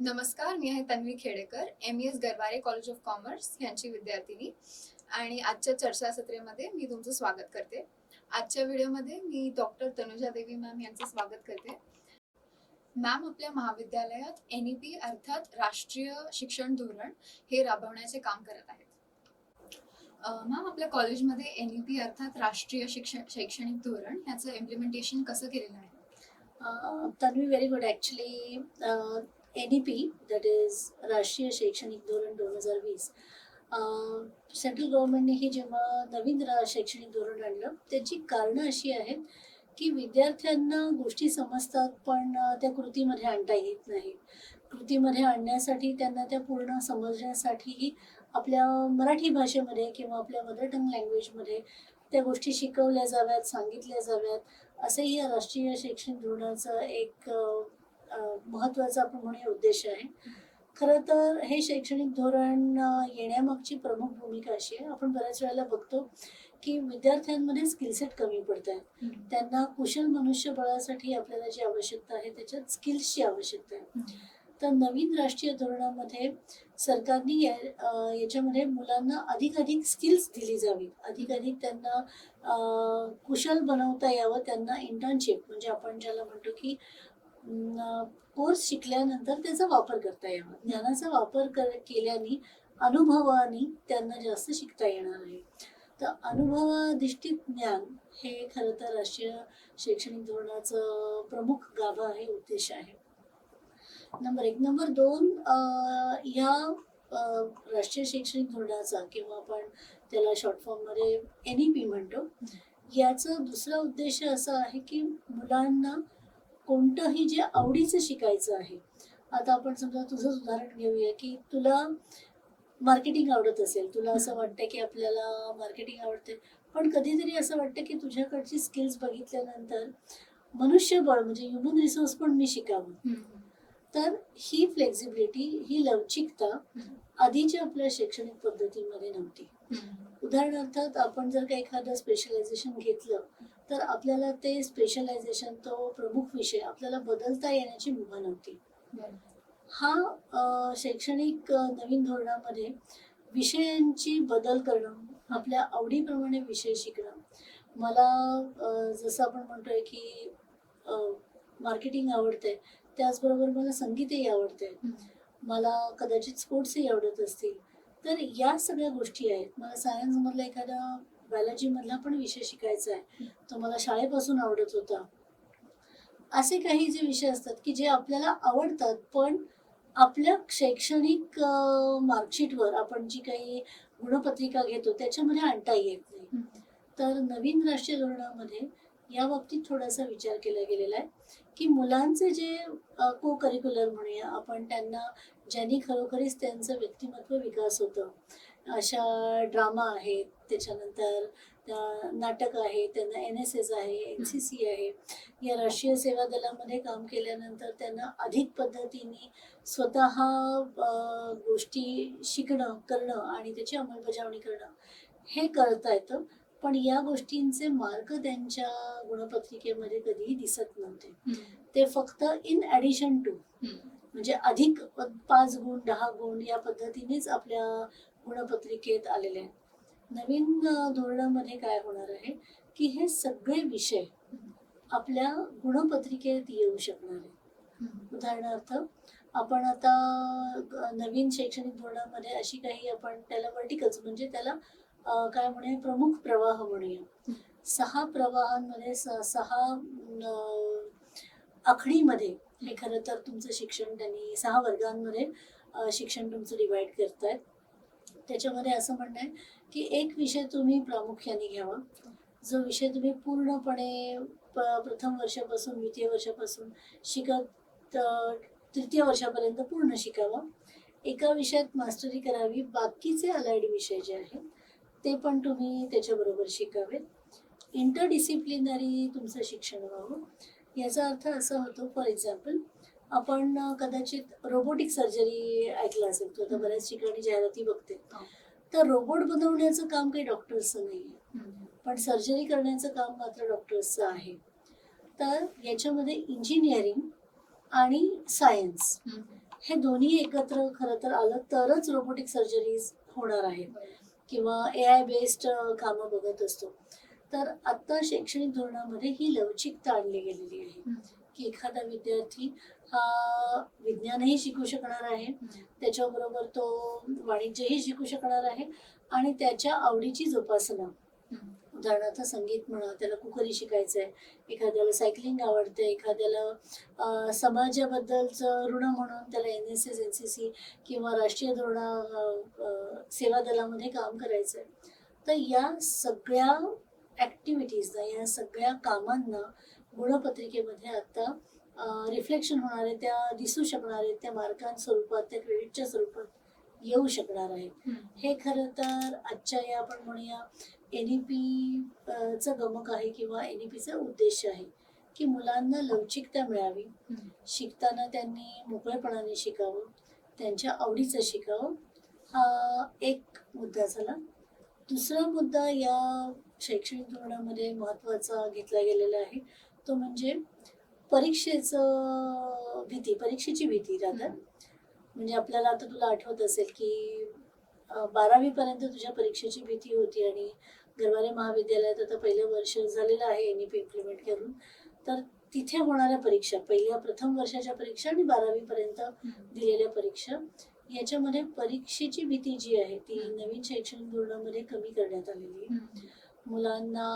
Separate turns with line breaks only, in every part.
नमस्कार मी आहे Tanvi Khedekar M S Garware college of commerce यांची विद्यार्थिनी. आणि आजच्या चर्चासत्रेमध्ये मी तुमचं स्वागत करते. आजच्या व्हिडिओमध्ये मी डॉक्टर तनुजा देवी मॅम यांचं स्वागत करते. मॅम आपल्या महाविद्यालयात एन ई पी अर्थात राष्ट्रीय शिक्षण धोरण हे राबवण्याचे काम करत आहेत. मॅम आपल्या कॉलेजमध्ये एन ई पी अर्थात राष्ट्रीय शिक्षण शैक्षणिक धोरण याचं इम्प्लिमेंटेशन कसं केलेलं आहे?
Tanvi very good actually N E P that is राष्ट्रीय शैक्षणिक धोरण दोन हजार वीस. सेंट्रल गव्हर्नमेंटने ही जेव्हा नवीन रा- शैक्षणिक धोरण आणलं त्याची कारणं अशी आहेत की विद्यार्थ्यांना गोष्टी समजतात पण त्या कृतीमध्ये आणता येत नाही कृतीमध्ये आणण्यासाठी त्यांना त्या पूर्ण समजण्यासाठीही आपल्या मराठी भाषेमध्ये किंवा आपल्या मदर टंग लँग्वेजमध्ये त्या गोष्टी शिकवल्या जाव्यात सांगितल्या जाव्यात. असंही या राष्ट्रीय शैक्षणिक धोरणाचं एक महत्त्वाचा आपण म्हणूया उद्देश आहे. खरं तर हे शैक्षणिक धोरण येण्यामागची प्रमुख भूमिका अशी आहे. आपण बऱ्याच वेळेला बघतो की विद्यार्थ्यांमध्ये स्किलसेट कमी पडत आहेत त्यांना कुशल मनुष्यबळासाठी आपल्याला जी आवश्यकता आहे त्याच्यात स्किल्सची आवश्यकता आहे. तर नवीन राष्ट्रीय धोरणामध्ये सरकारने याच्यामध्ये मुलांना अधिक अधिक स्किल्स दिली जावी अधिक अधिक त्यांना कुशल बनवता यावं त्यांना इंटर्नशिप म्हणजे आपण ज्याला म्हणतो की कोर्स शिकल्यानंतर त्याचा वापर करता यावा. ज्ञानाचा वापर कर केल्याने अनुभवाने त्यांना जास्त शिकता येणार आहे. तर अनुभवाधिष्ठित ज्ञान हे खरं तर राष्ट्रीय शैक्षणिक धोरणाचं प्रमुख गाभा आहे उद्देश आहे. नंबर एक. नंबर दोन या ह्या राष्ट्रीय शैक्षणिक धोरणाचा किंवा आपण त्याला शॉर्ट फॉर्ममध्ये एन ई पी म्हणतो याचा दुसरा उद्देश असा आहे की मुलांना कोणतंही जे आवडीचं शिकायचं आहे. आता आपण समजा तुझंच उदाहरण घेऊया की तुला मार्केटिंग आवडत असेल. तुला असं वाटतं की आपल्याला मार्केटिंग आवडते पण कधीतरी असं वाटतं की तुझ्याकडची स्किल्स बघितल्यानंतर मनुष्यबळ म्हणजे ह्युमन रिसोर्स पण मी शिकावं. तर ही फ्लेक्झिबिलिटी ही लवचिकता आधीच्या आपल्या शैक्षणिक पद्धतीमध्ये नव्हती. उदाहरणार्थ आपण जर का एखादं स्पेशलायझेशन घेतलं तर आपल्याला ते स्पेशलायझेशन तो प्रमुख विषय आपल्याला बदलता येण्याची मुभा नव्हती. हा शैक्षणिक नवीन धोरणामध्ये विषयांची बदल करणं आपल्या आवडीप्रमाणे विषय शिकणं. मला जसं आपण म्हणतोय की मार्केटिंग आवडते त्याचबरोबर मला संगीतही आवडते मला कदाचित स्पोर्ट्सही आवडत असतील. तर या सगळ्या गोष्टी आहेत. मला सायन्समधला एखादा बायोलॉजीमधला पण विषय शिकायचा आहे. तो मला शाळेपासून आवडत होता. असे काही जे विषय असतात की जे आपल्याला आवडतात पण आपल्या शैक्षणिक मार्कशीटवर आपण जी काही गुणपत्रिका घेतो त्याच्यामध्ये आणता येत नाही. तर नवीन राष्ट्रीय धोरणामध्ये या बाबतीत थोडासा विचार केला गेलेला आहे की मुलांचे जे को करिक्युलर म्हणूया आपण त्यांना ज्यांनी खरोखरीच त्यांचं व्यक्तिमत्व विकास होतं अशा ड्रामा आहेत त्याच्यानंतर त्या नाटक आहे त्यांना एन एस एस आहे एन सी सी आहे. या राष्ट्रीय सेवा दलामध्ये काम केल्यानंतर त्यांना अधिक पद्धतीने स्वतः गोष्टी शिकणं करणं आणि त्याची अंमलबजावणी करणं हे करता येतं. पण या गोष्टींचे मार्क त्यांच्या गुणपत्रिकेमध्ये कधीही दिसत नव्हते. ते फक्त इन ॲडिशन टू म्हणजे अधिक पाच गुण दहा गुण या पद्धतीनेच आपल्या गुणपत्रिकेत आलेले आहेत. नवीन धोरणामध्ये काय होणार आहे की हे सगळे विषय आपल्या गुणपत्रिकेत येऊ शकणार आहेत. उदाहरणार्थ आपण आता नवीन शैक्षणिक धोरणामध्ये अशी काही आपण त्याला वर्टिकल्स म्हणजे त्याला काय म्हणूया प्रमुख प्रवाह म्हणूया. सहा प्रवाहांमध्ये स- सहा आखणीमध्ये हे खरं तर तुमचं शिक्षण त्यांनी सहा वर्गांमध्ये शिक्षण तुमचं डिवाइड करतायत. त्याच्यामध्ये असं म्हणणं आहे की एक विषय तुम्ही प्रामुख्याने घ्यावा. जो विषय तुम्ही पूर्णपणे प- प्रथम वर्षापासून द्वितीय वर्षापासून शिकत तृतीय वर्षापर्यंत पूर्ण शिकावा. एका विषयात मास्टरी करावी बाकीचे अलाइड विषय जे आहेत ते पण तुम्ही त्याच्याबरोबर शिकावेत इंटरडिसिप्लिनरी तुमचं शिक्षण व्हावं. याचा अर्थ असा होतो फॉर एक्झाम्पल आपण कदाचित रोबोटिक सर्जरी ऐकलं असेल तर आता बऱ्याच ठिकाणी जाहिराती बघते.
हो.
तर रोबोट बनवण्याचं काम काही डॉक्टर्सचं नाही आहे पण सर्जरी करण्याचं काम मात्र डॉक्टर्सचं आहे. तर याच्यामध्ये इंजिनिअरिंग आणि सायन्स हे दोन्ही एकत्र खरं तर आलं तरच रोबोटिक सर्जरीज होणार आहेत. किंवा ए आय बेस्ड कामं बघत असतो. तर आत्ता शैक्षणिक धोरणामध्ये ही लवचिकता आणली गेलेली आहे. की एखादा विद्यार्थी हा विज्ञानही शिकू शकणार आहे. त्याच्याबरोबर तो वाणिज्यही शिकू शकणार आहे आणि त्याच्या आवडीची जोपासना. उदाहरणार्थ संगीत म्हणा त्याला कुकरी शिकायचं आहे एखाद्याला सायकलिंग आवडते एखाद्याला समाजाबद्दलचं ऋण म्हणून त्याला N S S N C C किंवा राष्ट्रीय धोरणा सेवा दलामध्ये काम करायचं आहे तर या सगळ्या ॲक्टिव्हिटीजना या सगळ्या कामांना गुणपत्रिकेमध्ये आता रिफ्लेक्शन होणार आहे त्या दिसू शकणार आहेत त्या मार्कांस्वरूपात त्या क्रेडिटच्या स्वरूपात येऊ शकणार
हम्म.
हे खरं तर आजच्या या आपण म्हणूया एन ई पी चं गमक आहे किंवा एन ई पीचा उद्देश आहे की मुलांना लवचिकता मिळावी. शिकताना त्यांनी मोकळेपणाने शिकावं त्यांच्या आवडीचं शिकावं. हा एक मुद्दा झाला. दुसरा मुद्दा या शैक्षणिक धोरणामध्ये महत्त्वाचा घेतला गेलेला आहे. तो म्हणजे परीक्षेचं भीती परीक्षेची भीती राहतात म्हणजे आपल्याला आता तुला आठवत असेल की बारावी पर्यंत तुझ्या परीक्षेची भीती होती आणि गरवारे महाविद्यालयात आता पहिलं वर्ष झालेलं आहे एन ई पी इम्प्लिमेंट करून. तर तिथे होणाऱ्या परीक्षा पहिल्या प्रथम वर्षाच्या परीक्षा आणि बारावी पर्यंत दिलेल्या परीक्षा याच्यामध्ये परीक्षेची भीती जी आहे ती नवीन शैक्षणिक धोरणामध्ये कमी करण्यात आलेली आहे. मुलांना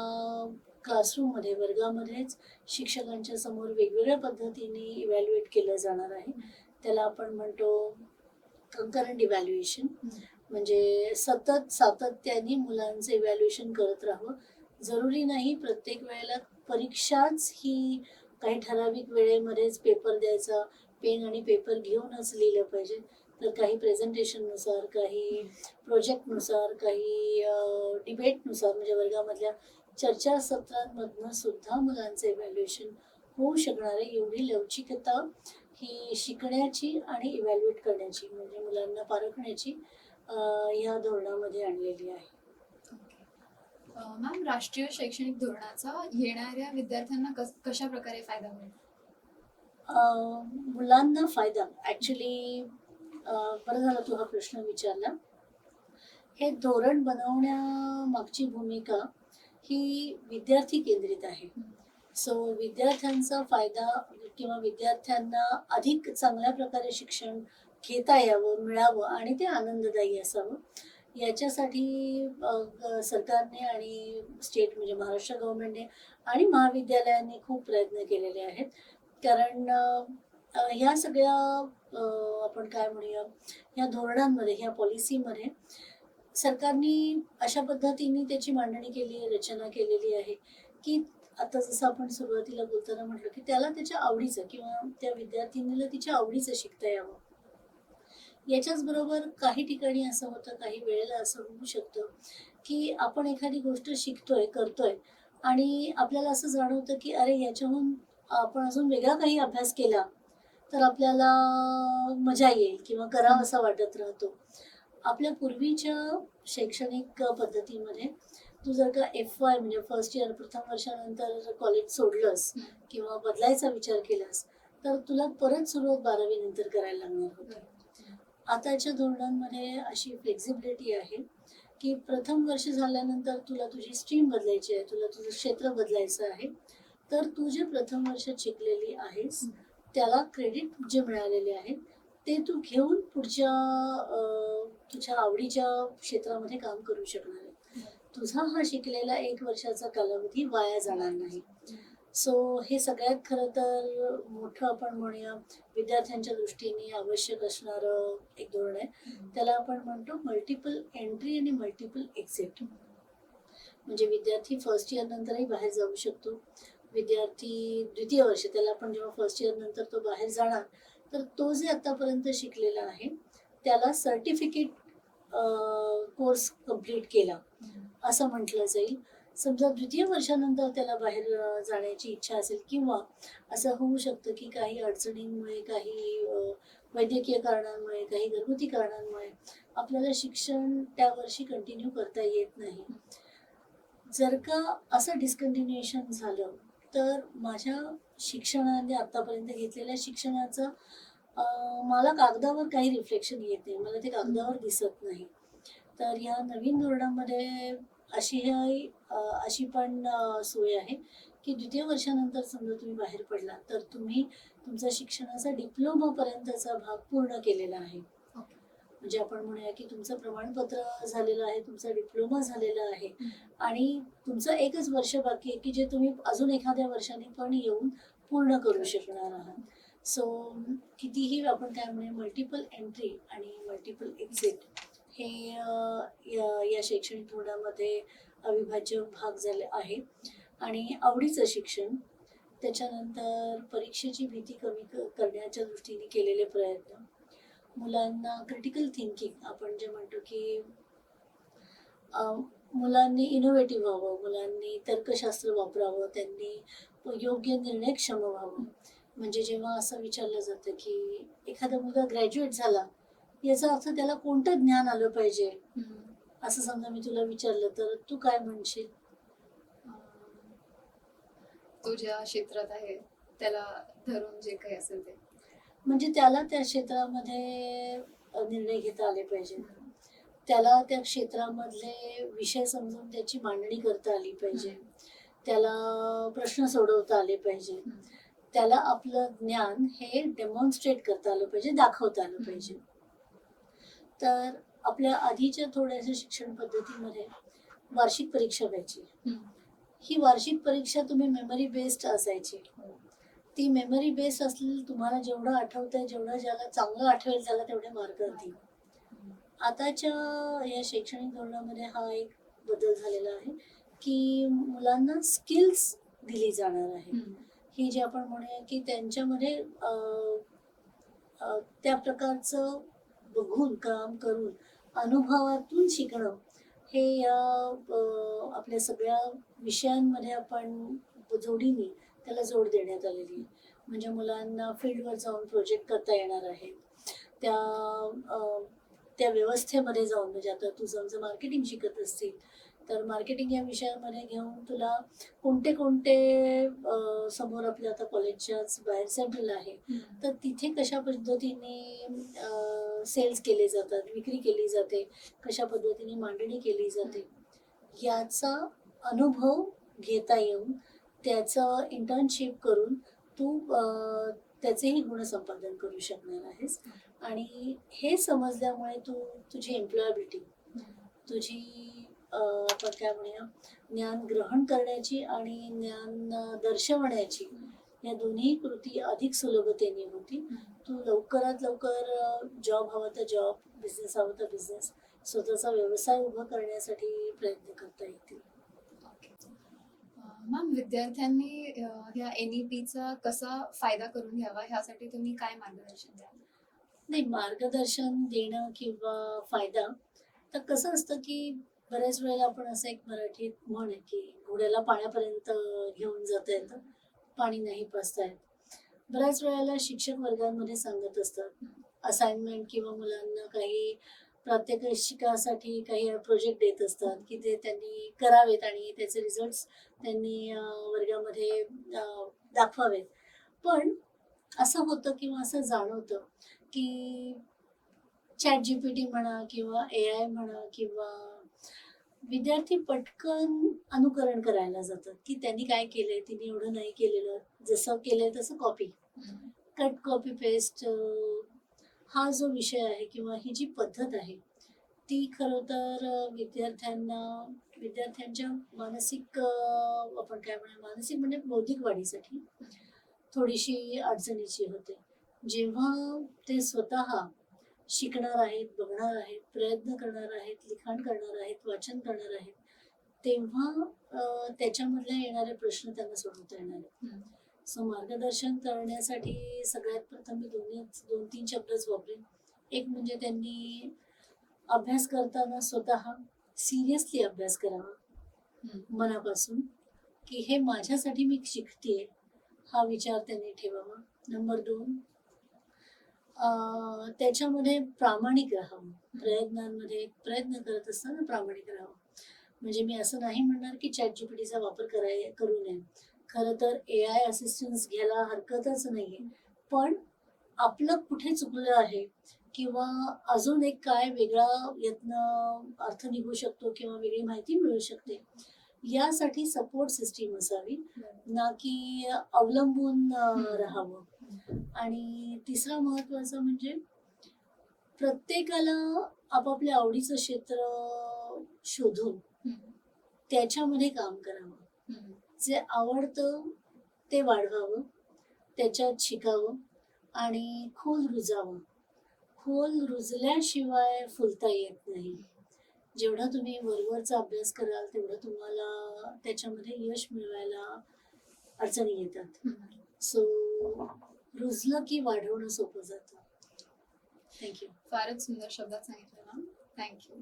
क्लासरूममध्ये वर्गामध्येच शिक्षकांच्या समोर वेगवेगळ्या पद्धतीने इव्हॅल्युएट केलं जाणार आहे. त्याला आपण म्हणतो कंकरंट इव्हॅल्युएशन म्हणजे सतत सातत्याने मुलांचं इव्हॅल्युएशन करत राहावं. जरुरी नाही प्रत्येक वेळेला परीक्षाच ही काही ठराविक वेळेमध्येच पेपर द्यायचा पेन आणि पेपर घेऊनच लिहिलं पाहिजे. तर काही प्रेझेंटेशननुसार काही प्रोजेक्टनुसार काही डिबेटनुसार म्हणजे वर्गामधल्या चर्चासत्रांमधनं सुद्धा मुलांचं इव्हॅल्युएशन होऊ शकणार आहे. एवढी लवचिकता ही शिकण्याची आणि इव्हॅल्युएट करण्याची म्हणजे मुलांना पारखण्याची ह्या धोरणामध्ये आणलेली आहे.
मॅम राष्ट्रीय शैक्षणिक धोरणाचा येणाऱ्या विद्यार्थ्यांना कस कशा प्रकारे फायदा
अं, मुलांना फायदा. ॲक्च्युली बरं झालं तू हा प्रश्न विचारला. हे धोरण बनवण्यामागची भूमिका ही विद्यार्थी केंद्रित आहे. सो विद्यार्थ्यांचा फायदा किंवा विद्यार्थ्यांना अधिक चांगल्या प्रकारे शिक्षण घेता यावं मिळावं आणि ते आनंददायी असावं. याच्यासाठी सरकारने आणि स्टेट म्हणजे महाराष्ट्र गव्हर्नमेंटने आणि महाविद्यालयांनी खूप प्रयत्न केलेले आहेत. कारण ह्या सगळ्या आपण काय म्हणूया ह्या धोरणांमध्ये ह्या पॉलिसीमध्ये सरकारने अशा पद्धतीने त्याची मांडणी केली आहे रचना केलेली आहे की आता जसं आपण सुरुवातीला बोलताना म्हटलं की त्याला त्याच्या आवडीचं किंवा त्या विद्यार्थिनीला तिच्या आवडीचं शिकता यावं. याच्याच बरोबर काही ठिकाणी असं होतं काही वेळेला असं होऊ शकतं की आपण एखादी गोष्ट शिकतोय करतोय आणि आपल्याला असं जाणवतं की अरे याच्याहून आपण अजून वेगळा काही अभ्यास केला तर आपल्याला मजा येईल किंवा करावासा वाटत राहतो. आपल्या पूर्वीच्या शैक्षणिक पद्धतीमध्ये तू जर का एफ वाय म्हणजे फर्स्ट इयर प्रथम वर्षानंतर कॉलेज सोडलंस. किंवा बदलायचा विचार केलास तर तुला परत सुरुवात बारावी नंतर करायला लागणार होती आताच्या धोरणांमध्ये अशी फ्लेक्झिबिलिटी आहे की प्रथम वर्ष झाल्यानंतर तुला तुझी स्ट्रीम बदलायची आहे तुला तुझं क्षेत्र बदलायचं आहे तर तू जे प्रथम वर्षात शिकलेली आहेस. त्याला क्रेडिट जे मिळालेले आहेत ते तू घेऊन पुढच्या तुझ्या आवडीच्या क्षेत्रामध्ये काम करू शकणार आहे. तुझा हा शिकलेला एक वर्षाचा कालावधी वाया जाणार नाही. सो हे सगळ्यात खरं तर मोठं आपण म्हणूया विद्यार्थ्यांच्या दृष्टीने आवश्यक असणारं एक धोरण आहे. त्याला आपण म्हणतो मल्टिपल एंट्री आणि मल्टिपल एक्झिट म्हणजे विद्यार्थी फर्स्ट इयर नंतरही बाहेर जाऊ शकतो. विद्यार्थी द्वितीय वर्ष त्याला आपण जेव्हा फर्स्ट इयर नंतर तो बाहेर जाणार तर तो जे आतापर्यंत शिकलेला आहे त्याला सर्टिफिकेट कोर्स कंप्लीट केला. असं म्हटलं जाईल. समजा द्वितीय वर्षानंतर त्याला बाहेर जाण्याची इच्छा असेल किंवा असं होऊ शकतं की काही अडचणींमुळे काही वैद्यकीय कारणांमुळे काही घरगुती कारणांमुळे आपल्याला शिक्षण त्या वर्षी कंटिन्यू करता येत नाही. जर का असं डिस्कंटिन्युएशन झालं तर माझ्या शिक्षणाने आतापर्यंत घेतलेल्या शिक्षणाचं मला कागदावर काही रिफ्लेक्शन येत नाही. मला ते कागदावर दिसत नाही. तर या नवीन धोरणामध्ये अशी ही, अशी पण सोय आहे की द्वितीय वर्षानंतर समजा तुम्ही बाहेर पडला तर तुम्ही तुमचा शिक्षणाचा डिप्लोमा पर्यंतचा भाग पूर्ण केलेला आहे. म्हणजे आपण म्हणूया की तुमचं प्रमाणपत्र झालेलं आहे तुमचा डिप्लोमा झालेला आहे आणि तुमचं एकच वर्ष बाकी आहे की जे तुम्ही अजून एखाद्या वर्षाने पण येऊन पूर्ण करू शकणार आहात. सो कितीही आपण काय म्हणे मल्टिपल एंट्री आणि मल्टिपल एक्झिट हे या या शैक्षणिक धोरणामध्ये अविभाज्य भाग झाले आहे. आणि आवडीचं शिक्षण त्याच्यानंतर परीक्षेची भीती कमी करण्याच्या दृष्टीने केलेले प्रयत्न. मुलांना क्रिटिकल थिंकिंग आपण जे म्हणतो की मुलांनी इनोव्हेटिव्ह व्हावं मुलांनी तर्कशास्त्र वापरावं त्यांनी योग्य निर्णयक्षम व्हावं. म्हणजे जेव्हा असं विचारलं जातं की एखादा मुलगा ग्रॅज्युएट झाला याचा अर्थ त्याला कोणतं ज्ञान आलं पाहिजे. असं समजा मी तुला विचारलं तर तू काय म्हणशील?
तो ज्या क्षेत्रात आहे त्याला धरून जे काही असेल ते.
म्हणजे त्याला त्या क्षेत्रामध्ये निर्णय घेता आले पाहिजे त्याला त्या क्षेत्रामधले विषय समजून त्याची मांडणी करता आली पाहिजे. त्याला प्रश्न सोडवता आले पाहिजे. त्याला आपलं ज्ञान हे डेमॉन्स्ट्रेट करता आलं पाहिजे दाखवता आलं पाहिजे तर आपल्या आधीच्या थोड्याशा शिक्षण पद्धतीमध्ये वार्षिक परीक्षा व्हायची. ही वार्षिक परीक्षा तुम्ही मेमरी बेस्ड असायची. ती मेमरी बेस्ड असलेली तुम्हाला जेवढं आठवतंय जेवढं ज्याला चांगलं आठवेल त्याला तेवढे मार्क देईल आताच्या या शैक्षणिक धोरणामध्ये हा एक बदल झालेला आहे की मुलांना स्किल्स दिली जाणार आहे. ही जे आपण म्हणूया की त्यांच्यामध्ये त्या प्रकारचं बघून काम करून अनुभवातून शिकणं हे या आपल्या सगळ्या विषयांमध्ये आपण जोडीने त्याला जोड देण्यात आलेली आहे. म्हणजे मुलांना फील्डवर जाऊन प्रोजेक्ट करता येणार आहे. त्या त्या व्यवस्थेमध्ये जाऊन म्हणजे आता तू समजा मार्केटिंग शिकत असतील तर मार्केटिंग या विषयामध्ये घेऊन तुला कोणते कोणते समोर आपल्या आता कॉलेजच्याच बाहेर सेंट्रल आहे. तर तिथे कशा पद्धतीने सेल्स केले जातात विक्री केली जाते कशा पद्धतीने मांडणी केली जाते याचा अनुभव घेता येऊन त्याचं इंटर्नशिप करून तू त्याचेही गुणसंपादन करू शकणार आहेस. आणि हे समजल्यामुळे तू तुझी एम्प्लॉयबिलिटी तुझी आपण काय म्हणूया? ज्ञान ग्रहण करण्याची आणि ज्ञान दर्शवण्याची या दोन्ही कृती अधिक सुलभतेने होती. तू लवकरात लवकर जॉब हवा तर जॉब बिझनेस हवा तर बिझनेस स्वतःचा व्यवसाय उभा करण्यासाठी प्रयत्न करता येतील.
मॅम विद्यार्थ्यांनी ह्या एनईपीचा कसा फायदा करून घ्यावा? ह्यासाठी तुम्ही काय मार्गदर्शन द्याल?
नाही मार्गदर्शन देणं किंवा फायदा तर कसं असतं की बऱ्याच वेळेला आपण असं एक मराठीत म्हण आहे की घोड्याला पाण्यापर्यंत घेऊन जाता येतं पाणी नाही पाचता येत. बऱ्याच वेळेला शिक्षक वर्गांमध्ये सांगत असतात असाइनमेंट किंवा मुलांना काही प्रात्यक्षिकासाठी काही प्रोजेक्ट देत असतात की ते त्यांनी करावेत आणि त्याचे रिझल्ट्स त्यांनी वर्गामध्ये दाखवावेत. पण असं होतं किंवा असं जाणवतं की चॅट जी पी टी म्हणा किंवा ए आय म्हणा किंवा विद्यार्थी पटकन अनुकरण करायला जातात की त्यांनी काय केलंय तिने एवढं नाही केलेलं जसं केलंय तसं कॉपी कट कॉपी पेस्ट हा जो विषय आहे किंवा ही जी पद्धत आहे ती खरं तर विद्यार्थ्यांना विद्यार्थ्यांच्या मानसिक आपण काय म्हणूया मानसिक म्हणजे बौद्धिक वाढीसाठी थोडीशी अडचणीची होते. जेव्हा ते स्वतः शिकणार आहेत बघणार आहेत प्रयत्न करणार आहेत लिखाण करणार आहेत वाचन करणार आहेत तेव्हा अं, त्याच्यामधले येणारे प्रश्न त्यांना सोडवता येणार आहेत. सो मार्गदर्शन करण्यासाठी सगळ्यात प्रथम मी दोन्ही दोन तीन शब्दच वापरेन. एक म्हणजे त्यांनी अभ्यास करताना स्वतः सिरियसली अभ्यास करावा मनापासून की हे माझ्यासाठी मी शिकतेय हा विचार त्यांनी ठेवावा. नंबर दोन त्याच्यामध्ये प्रामाणिक राहावं. प्रयत्नांमध्ये प्रयत्न करत असताना प्रामाणिक राहावं. म्हणजे मी असं नाही म्हणणार की चॅट जीपीटीचा वापर कराय करू नये. खरं तर ए आय असिस्टन्स घ्यायला हरकतच नाहीये. पण आपलं कुठे चुकलं आहे किंवा अजून एक काय वेगळा यातनं अर्थ निघू शकतो किंवा वेगळी माहिती मिळू शकते यासाठी सपोर्ट सिस्टीम असावी. ना की अवलंबून. राहावं. आणि तिसरा महत्वाचं म्हणजे प्रत्येकाला आपापल्या आवडीचं क्षेत्र शोधून. त्याच्यामध्ये काम करावं. जे आवडतं ते वाढवावं त्याच्यात शिकावं आणि खोल रुजावं खोल रुजल्याशिवाय फुलता येत नाही जेवढा तुम्ही वरवरचा अभ्यास कराल तेवढं तुम्हाला त्याच्यामध्ये यश मिळवायला अडचणी येतात. सो रुजलं की वाढवणं सोपं जातं. थँक्यू
फारच सुंदर शब्दात सांगितलं ना. थँक्यू